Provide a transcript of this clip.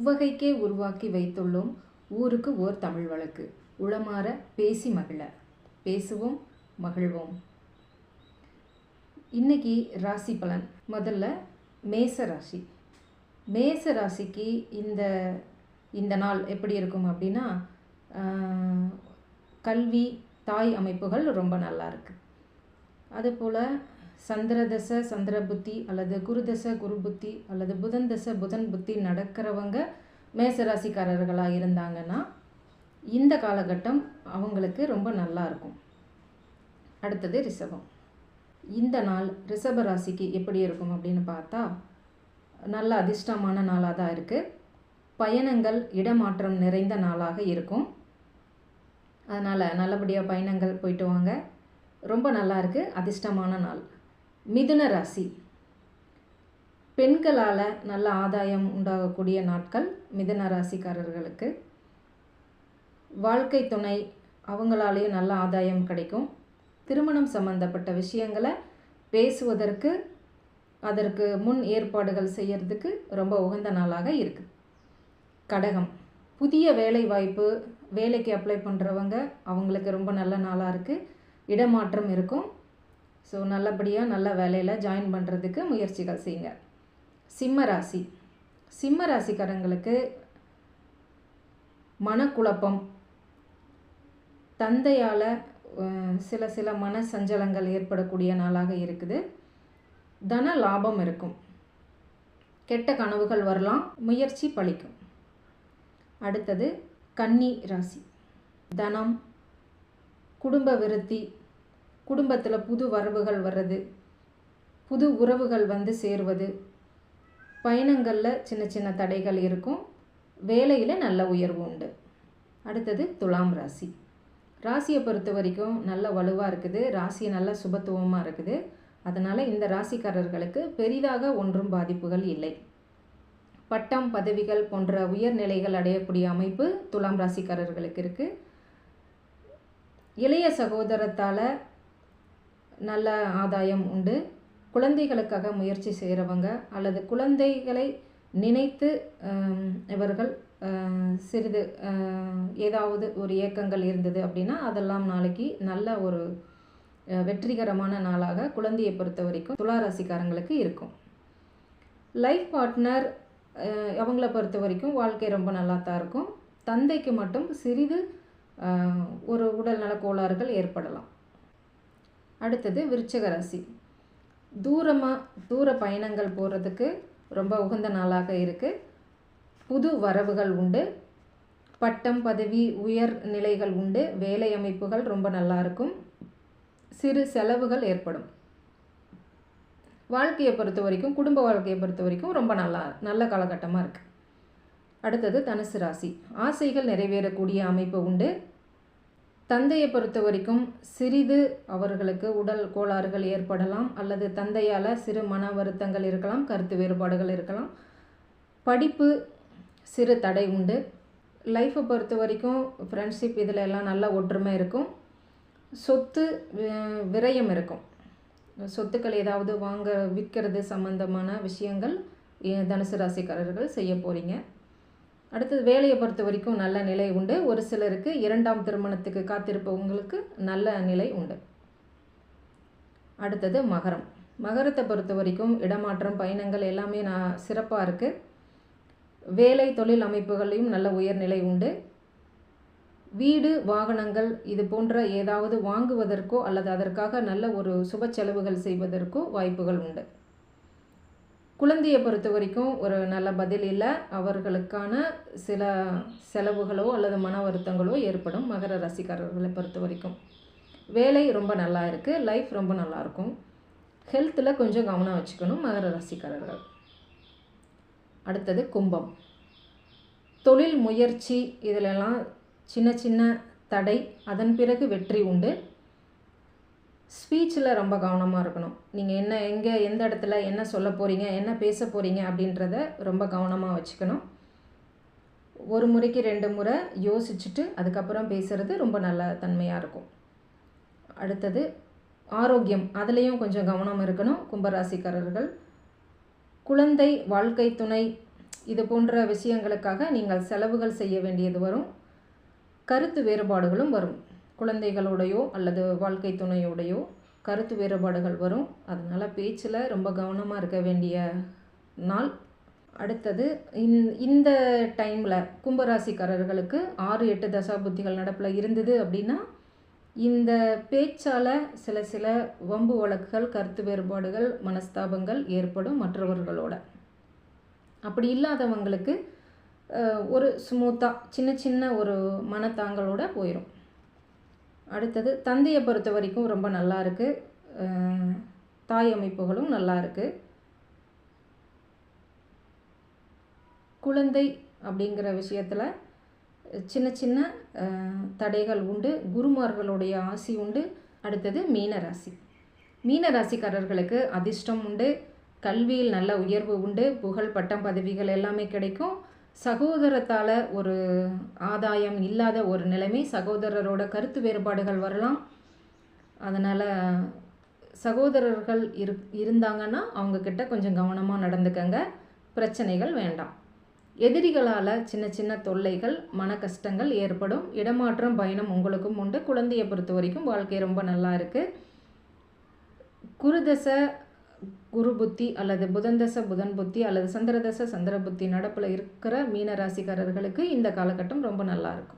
உவகைக்கே உருவாக்கி வைத்துள்ளோம் ஊருக்கு ஓர் தமிழ் வழக்கு. உளமாற பேசி மகிழ. பேசுவோம் மகிழ்வோம். இன்னைக்கு ராசி பலன். முதல்ல மேச ராசி. மேச ராசிக்கு இந்த இந்த நாள் எப்படி இருக்கும் அப்படின்னா கல்வி தாய் அமைப்புகள் ரொம்ப நல்லா இருக்குது அதுபோல் சந்திரதச சந்திர புத்தி அல்லது குருதச குரு புத்தி அல்லது புதன் தசை புதன் புத்தி நடக்கிறவங்க மேசராசிக்காரர்களாக இருந்தாங்கன்னா இந்த காலகட்டம் அவங்களுக்கு ரொம்ப நல்லா இருக்கும். அடுத்தது ரிஷபம். இந்த நாள் ரிஷப ராசிக்கு எப்படி இருக்கும் அப்படின்னு பார்த்தா நல்ல அதிர்ஷ்டமான நாளாக தான் இருக்குது பயணங்கள் இடமாற்றம் நிறைந்த நாளாக இருக்கும். அதனால் நல்லபடியாக பயணங்கள் போயிட்டு வாங்க. ரொம்ப நல்லா இருக்குது அதிர்ஷ்டமான நாள். மிதுன ராசி. பெண்களால் நல்ல ஆதாயம் உண்டாகக்கூடிய நாட்கள் மிதுன ராசிக்காரர்களுக்கு. வாழ்க்கை துணை அவங்களாலேயும் நல்ல ஆதாயம் கிடைக்கும். திருமணம் சம்பந்தப்பட்ட விஷயங்களை பேசுவதற்கு அதற்கு முன் ஏற்பாடுகள் செய்யறதுக்கு ரொம்ப உகந்த நாளாக இருக்குது கடகம். புதிய வேலை வாய்ப்பு வேலைக்கு அப்ளை பண்ணுறவங்க அவங்களுக்கு ரொம்ப நல்ல நாளாக இருக்குது இடமாற்றம் இருக்கும். ஸோ நல்லபடியாக நல்ல வேலையில் ஜாயின் பண்ணுறதுக்கு முயற்சிகள் செய்யுங்க. சிம்ம ராசி. சிம்ம ராசிக்காரங்களுக்கு மனக்குழப்பம். தந்தையால் சில சில மன சஞ்சலங்கள் ஏற்படக்கூடிய நாளாக இருக்குது. தன லாபம் இருக்கும். கெட்ட கனவுகள் வரலாம். முயற்சி பழிக்கும் அடுத்தது கன்னி ராசி. தனம் குடும்ப விருத்தி குடும்பத்தில் புது வரவுகள் வர்றது புது உறவுகள் வந்து சேருவது பயணங்களில் சின்ன சின்ன தடைகள் இருக்கும் வேலையில் நல்ல உயர்வு உண்டு. அடுத்தது துலாம் ராசி. ராசியை பொறுத்த வரைக்கும் நல்ல வலுவாக இருக்குது ராசி நல்ல சுபத்துவமாக இருக்குது. அதனால் இந்த ராசிக்காரர்களுக்கு பெரிதாக ஒன்றும் பாதிப்புகள் இல்லை. பட்டம் பதவிகள் போன்ற உயர்நிலைகள் அடையக்கூடிய அமைப்பு துலாம் ராசிக்காரர்களுக்கு இருக்குது இளைய சகோதரத்தால் நல்ல ஆதாயம் உண்டு. குழந்தைகளுக்காக முயற்சி செய்கிறவங்க அல்லது குழந்தைகளை நினைத்து இவர்கள் சிறிது ஏதாவது ஒரு இயக்கங்கள் இருந்தது அப்படின்னா அதெல்லாம் நாளைக்கு நல்ல ஒரு வெற்றிகரமான நாளாக குழந்தையை பொறுத்த வரைக்கும் துளாராசிக்காரங்களுக்கு இருக்கும். லைஃப் பார்ட்னர் அவங்கள பொறுத்த வரைக்கும் வாழ்க்கை ரொம்ப நல்லா தான் இருக்கும். தந்தைக்கு மட்டும் சிறிது ஒரு உடல்நல கோளாறுகள் ஏற்படலாம். அடுத்தது விருச்சிக ராசி தூரமாக தூர பயணங்கள் போகிறதுக்கு ரொம்ப உகந்த நாளாக இருக்குது புது வரவுகள் உண்டு. பட்டம் பதவி உயர் நிலைகள் உண்டு. வேலை அமைப்புகள் ரொம்ப நல்லா இருக்கும். சிறு செலவுகள் ஏற்படும். வாழ்க்கையை பொறுத்த வரைக்கும் குடும்ப வாழ்க்கையை பொறுத்த வரைக்கும் ரொம்ப நல்லா நல்ல காலகட்டமாக இருக்குது அடுத்தது தனுசு ராசி. ஆசைகள் நிறைவேறக்கூடிய அமைப்பு உண்டு. தந்தையை பொறுத்த வரைக்கும் சிறிது அவர்களுக்கு உடல் கோளாறுகள் ஏற்படலாம் அல்லது தந்தையால் சிறு மன வருத்தங்கள் இருக்கலாம் கருத்து வேறுபாடுகள் இருக்கலாம். படிப்பு சிறு தடை உண்டு. லைஃப்பை பொறுத்த வரைக்கும் ஃப்ரெண்ட்ஷிப் இதில் எல்லாம் நல்ல ஒற்றுமை இருக்கும். சொத்து விரயம் இருக்கும். சொத்துக்கள் ஏதாவது வாங்க விற்கிறது சம்பந்தமான விஷயங்கள் எ- தனுசு ராசிக்காரர்கள் செய்ய போகிறீங்க அடுத்தது வேலையை பொறுத்த வரைக்கும் நல்ல நிலை உண்டு. ஒரு சிலருக்கு இரண்டாம் திருமணத்துக்கு காத்திருப்பவங்களுக்கு நல்ல நிலை உண்டு. அடுத்தது மகரம். மகரத்தை பொறுத்த வரைக்கும் இடமாற்றம் பயணங்கள் எல்லாமே நான் சிறப்பாக இருக்குது வேலை தொழில் அமைப்புகளையும் நல்ல உயர்நிலை உண்டு. வீடு வாகனங்கள் இது போன்ற ஏதாவது வாங்குவதற்கோ அல்லது அதற்காக நல்ல ஒரு சுப செலவுகள் செய்வதற்கோ வாய்ப்புகள் உண்டு. குழந்தையை பொறுத்த வரைக்கும் ஒரு நல்ல பதில் இல்லை. அவர்களுக்கான சில செலவுகளோ அல்லது மன வருத்தங்களோ ஏற்படும் மகர ராசிக்காரர்களை பொறுத்த வரைக்கும். வேலை ரொம்ப நல்லா இருக்குது லைஃப் ரொம்ப நல்லாயிருக்கும் ஹெல்த்தில் கொஞ்சம் கவனம் வச்சுக்கணும் மகர ராசிக்காரர்கள். அடுத்தது கும்பம். தொழில் முயற்சி இதிலெல்லாம் சின்ன சின்ன தடை அதன் பிறகு வெற்றி உண்டு. ஸ்பீச்சில் ரொம்ப கவனமாக இருக்கணும். நீங்கள் என்ன எங்கே எந்த இடத்துல என்ன சொல்ல போகிறீங்க என்ன பேச போகிறீங்க அப்படின்றத ரொம்ப கவனமாக வச்சுக்கணும். ஒரு முறைக்கு ரெண்டு முறை யோசிச்சுட்டு அதுக்கப்புறம் பேசுகிறது ரொம்ப நல்ல தன்மையாக இருக்கும். அடுத்தது ஆரோக்கியம். அதுலேயும் கொஞ்சம் கவனம் இருக்கணும். கும்பராசிக்காரர்கள் குழந்தை வாழ்க்கை துணை இது போன்ற விஷயங்களுக்காக நீங்கள் செலவுகள் செய்ய வேண்டியது வரும். கருத்து வேறுபாடுகளும் வரும். குழந்தைகளோடையோ அல்லது வாழ்க்கை துணையோடையோ கருத்து வேறுபாடுகள் வரும். அதனால் பேச்சில் ரொம்ப கவனமாக இருக்க வேண்டிய நாள். அடுத்தது இந் இந்த டைமில் கும்பராசிக்காரர்களுக்கு ஆறு எட்டு தசாபுத்திகள் நடப்பில் இருந்தது அப்படின்னா இந்த பேச்சால் சில சில வம்பு வழக்குகள் கருத்து வேறுபாடுகள் மனஸ்தாபங்கள் ஏற்படும் மற்றவர்களோட. அப்படி இல்லாதவங்களுக்கு ஒரு ஸ்மூத்தாக சின்ன சின்ன ஒரு மனத்தாங்களோட போயிடும் அடுத்தது தந்தையை பொறுத்த வரைக்கும் ரொம்ப நல்லா இருக்குது தாய் அமைப்புகளும் நல்லா இருக்குது குழந்தை அப்படிங்கிற விஷயத்தில் சின்ன சின்ன தடைகள் உண்டு. குருமார்களுடைய ஆசி உண்டு. அடுத்தது மீனராசி. மீனராசிக்காரர்களுக்கு அதிர்ஷ்டம் உண்டு. கல்வியில் நல்ல உயர்வு உண்டு. புகழ் பட்டம் பதவிகள் எல்லாமே கிடைக்கும். சகோதரத்தால் ஒரு ஆதாயம் இல்லாத ஒரு நிலைமை சகோதரரோட கருத்து வேறுபாடுகள் வரலாம். அதனால் சகோதரர்கள் இரு இருந்தாங்கன்னா அவங்கக்கிட்ட கொஞ்சம் கவனமாக நடந்துக்கங்க. பிரச்சனைகள் வேண்டாம். எதிரிகளால் சின்ன சின்ன தொல்லைகள் மன கஷ்டங்கள் ஏற்படும். இடமாற்றம் பயணம் உங்களுக்கும் உண்டு. குழந்தையை பொறுத்த வரைக்கும் வாழ்க்கை ரொம்ப நல்லா இருக்குது குருதசை குரு புத்தி அல்லது புதன்தச புதன் புத்தி அல்லது சந்திரதச சந்திர புத்தி நடப்பில் இருக்கிற மீன ராசிக்காரர்களுக்கு இந்த காலகட்டம் ரொம்ப நல்லா இருக்கும்.